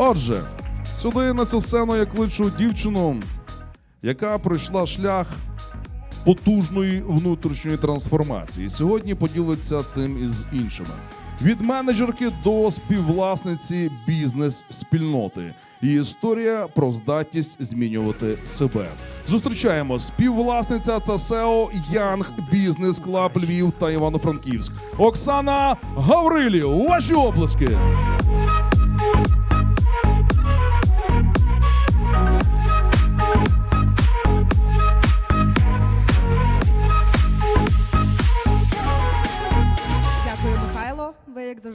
Отже, сюди на цю сцену я кличу дівчину, яка пройшла шлях потужної внутрішньої трансформації. Сьогодні поділиться цим із іншими. Від менеджерки до співвласниці бізнес-спільноти. Її історія про здатність змінювати себе. Зустрічаємо співвласниця та SEO Янг Бізнес Клаб Львів та Івано-Франківськ. Оксана Гаврилів. Ваші обласки.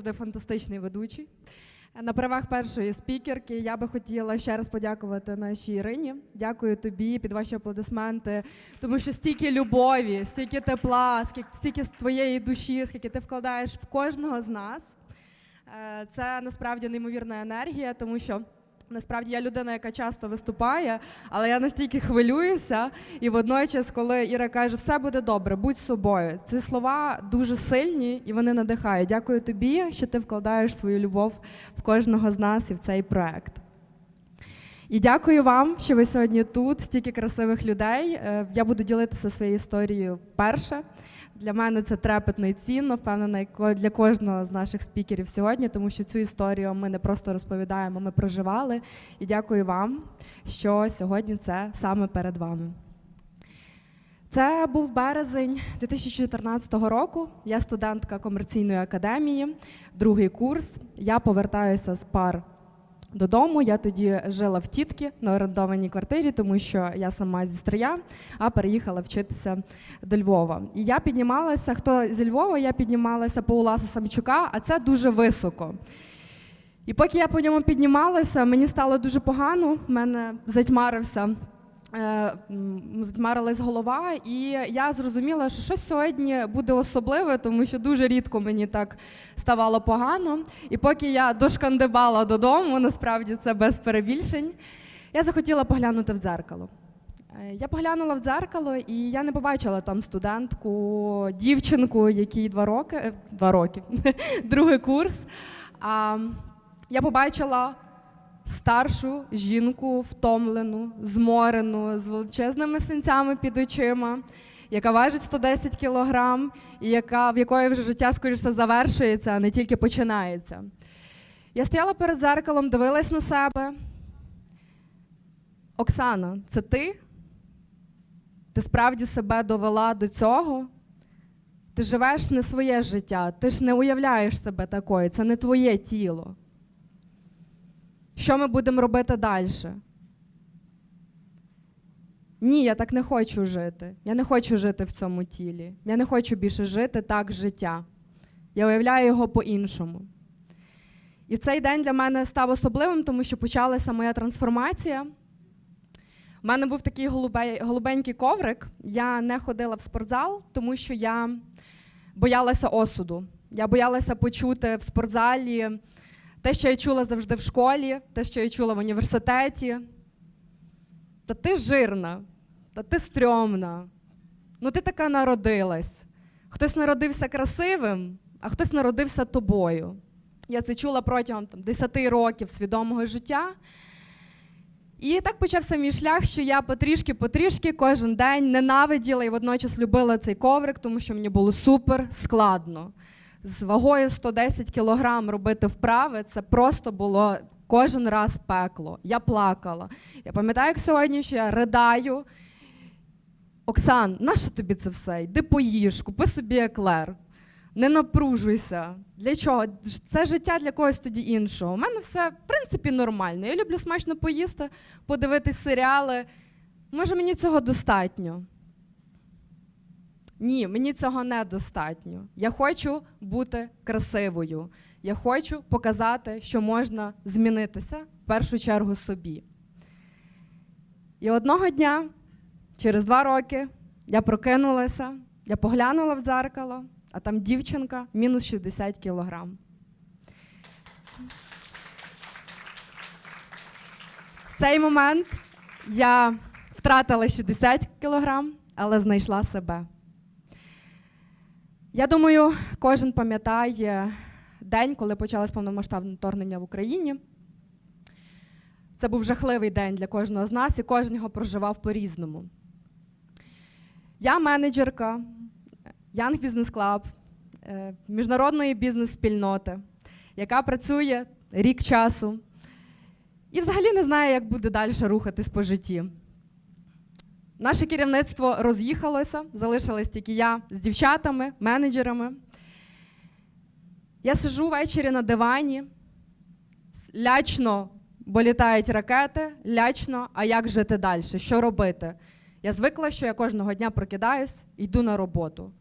Завжди, фантастичний ведучий. На правах першої спікерки я би хотіла ще раз подякувати нашій Ірині. Дякую тобі під ваші аплодисменти, тому що стільки любові, стільки тепла, скільки- стільки твоєї душі, скільки ти вкладаєш в кожного з нас. Е, Це насправді неймовірна енергія, тому що насправді я людина, яка часто виступає, але я настільки хвилююся. І водночас, коли Іра каже, все буде добре, будь собою. Ці слова дуже сильні і вони надихають. Дякую тобі, що ти вкладаєш свою любов в кожного з нас і в цей проект. І дякую вам, що ви сьогодні тут, стільки красивих людей. Е, Я буду ділитися своєю історією перше. Для мене це трепетно і цінно, впевнена, для кожного з наших спікерів сьогодні, тому що цю історію ми не просто розповідаємо, ми проживали. І дякую вам, що сьогодні це саме перед вами. Це був березень 2014 року. Я студентка комерційної академії, другий курс. Я повертаюся з пар додому. Я тоді жила в тітки на орендованій квартирі, тому що я сама зі Стрия, а переїхала вчитися до Львова. І я піднімалася, хто зі Львова, я піднімалася по Уласу Самчука, а це дуже високо. І поки я по ньому піднімалася, мені стало дуже погано, в мене затьмарився. Е, м, Затьмарилась голова, і я зрозуміла, що щось сьогодні буде особливе, тому що дуже рідко мені так ставало погано. І поки я дошкандибала додому, насправді це без перебільшень, я захотіла поглянути в дзеркало. Е, Я поглянула в дзеркало, і я не побачила там студентку, дівчинку, якій два роки, е, два роки, другий курс. А я побачила старшу жінку, втомлену, зморену, з величезними синцями під очима, яка важить 110 кілограм, і яка, в якої вже життя, скоріше, завершується, а не тільки починається. Я стояла перед зеркалом, дивилась на себе. Оксана, це ти? Ти справді себе довела до цього? Ти живеш не своє життя, ти ж не уявляєш себе такою, це не твоє тіло. Що ми будемо робити далі? Ні, я так не хочу жити. Я не хочу жити в цьому тілі. Я не хочу більше жити так життя. Я уявляю його по-іншому. І цей день для мене став особливим, тому що почалася моя трансформація. У мене був такий голубенький коврик. Я не ходила в спортзал, тому що я боялася осуду. Я боялася почути в спортзалі те, що я чула завжди в школі, те, що я чула в університеті. Та ти жирна, та ти стрьомна. Ну ти така народилась. Хтось народився красивим, а хтось народився тобою. Я це чула протягом там, 10 років свідомого життя. І так почався мій шлях, що я потрішки-потрішки кожен день ненавиділа і водночас любила цей коврик, тому що мені було супер складно. З вагою 110 кілограм робити вправи це просто було кожен раз пекло. Я плакала. Я пам'ятаю, як сьогодні, що я ридаю. Оксан, нащо тобі це все? Йди поїж, купи собі еклер. Не напружуйся. Для чого? Це життя для когось тоді іншого. У мене все, в принципі, нормально. Я люблю смачно поїсти, подивитись серіали. Може, мені цього достатньо? Ні, мені цього недостатньо. Я хочу бути красивою. Я хочу показати, що можна змінитися в першу чергу собі. І одного дня, через два роки, я прокинулася, я поглянула в дзеркало, а там дівчинка мінус 60 кілограм. В цей момент я втратила 60 кілограм, але знайшла себе. Я думаю, кожен пам'ятає день, коли почалось повномасштабне вторгнення в Україні. Це був жахливий день для кожного з нас, і кожен його проживав по-різному. Я менеджерка Young Business Club, е, міжнародної бізнес-спільноти, яка працює рік часу і взагалі не знає, як буде далі рухатись по житті. Наше керівництво роз'їхалося, залишилась тільки я з дівчатами, менеджерами. Я сижу ввечері на дивані, лячно, бо літають ракети, лячно, а як жити далі? Що робити? Я звикла, що я кожного дня прокидаюсь, йду на роботу.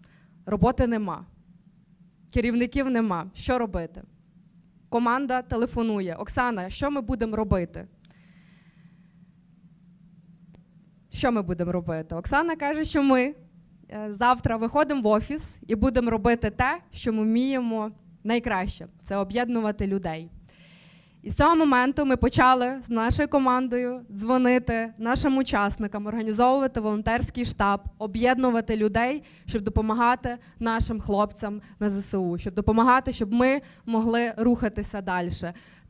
Роботи нема, керівників нема. Що робити? Команда телефонує: Оксана, що ми будемо робити? Що ми будемо робити? Оксана каже, що ми е, завтра виходимо в офіс і будемо робити те, що ми вміємо найкраще це об'єднувати людей. І з цього моменту ми почали з нашою командою дзвонити нашим учасникам, організовувати волонтерський штаб, об'єднувати людей, щоб допомагати нашим хлопцям на ЗСУ, щоб допомагати, щоб ми могли рухатися далі.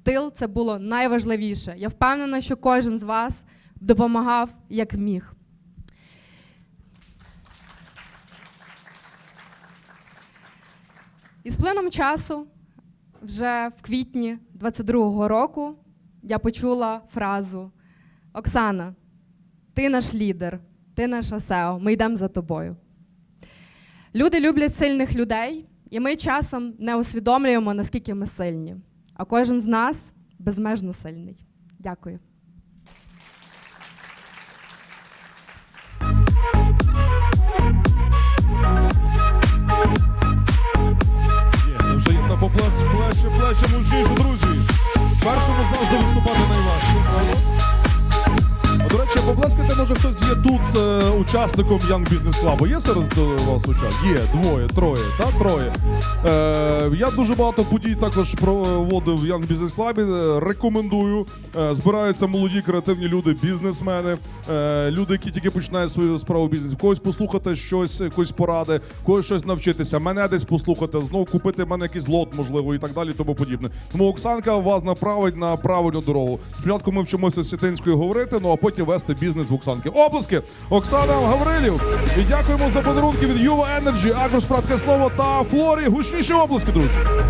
Тил це було найважливіше. Я впевнена, що кожен з вас допомагав як міг. І з плином часу, вже в квітні 22-го року, я почула фразу: Оксана, ти наш лідер, ти наша SEO, ми йдемо за тобою. Люди люблять сильних людей, і ми часом не усвідомлюємо, наскільки ми сильні. А кожен з нас безмежно сильний. Дякую. Тут е, учасником Young Business Club. Є серед е, вас учасників? Є, двоє, троє, та троє. Е, я дуже багато подій також проводив в Young Business Club. Е, Рекомендую. Е, збираються молоді креативні люди, бізнесмени, е, люди, які тільки починають свою справу. В когось послухати щось, якоїсь поради, когось щось навчитися, мене десь послухати, знов купити в мене якийсь лот, можливо, і так далі, тому подібне. Тому Оксанка вас направить на правильну дорогу. Спочатку ми вчимося сітинською говорити, ну а потім вести бізнес в Оксанки. Оплески! Оксана Гаврилів! І дякуємо за подарунки від Юва Energy, Агроспрадке слово та Флорі. Гучніші оплески, друзі!